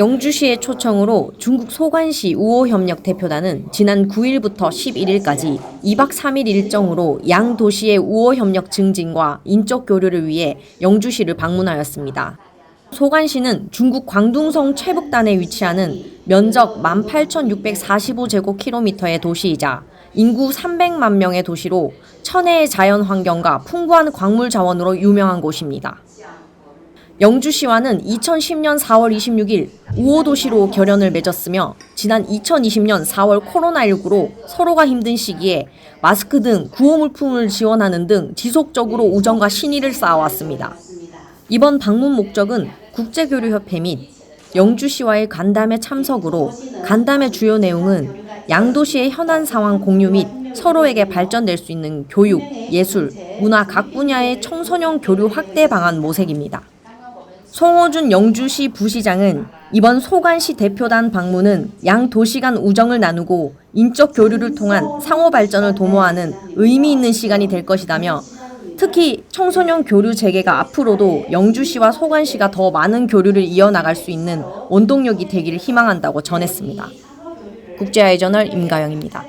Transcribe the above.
영주시의 초청으로 중국 소관시 우호협력 대표단은 지난 9일부터 11일까지 2박 3일 일정으로 양 도시의 우호협력 증진과 인적 교류를 위해 영주시를 방문하였습니다. 소관시는 중국 광둥성 최북단에 위치하는 면적 18,645제곱킬로미터의 도시이자 인구 300만 명의 도시로 천혜의 자연 환경과 풍부한 광물 자원으로 유명한 곳입니다. 영주시와는 2010년 4월 26일 우호도시로 결연을 맺었으며 지난 2020년 4월 코로나19로 서로가 힘든 시기에 마스크 등 구호물품을 지원하는 등 지속적으로 우정과 신의를 쌓아왔습니다. 이번 방문 목적은 국제교류협회 및 영주시와의 간담회 참석으로 간담회 주요 내용은 양도시의 현안 상황 공유 및 서로에게 발전될 수 있는 교육, 예술, 문화 각 분야의 청소년 교류 확대 방안 모색입니다. 송호준 영주시 부시장은 이번 소관시 대표단 방문은 양 도시 간 우정을 나누고 인적 교류를 통한 상호 발전을 도모하는 의미 있는 시간이 될 것이다며 특히 청소년 교류 재개가 앞으로도 영주시와 소관시가 더 많은 교류를 이어나갈 수 있는 원동력이 되기를 희망한다고 전했습니다. 국제아이 저널 임가영입니다.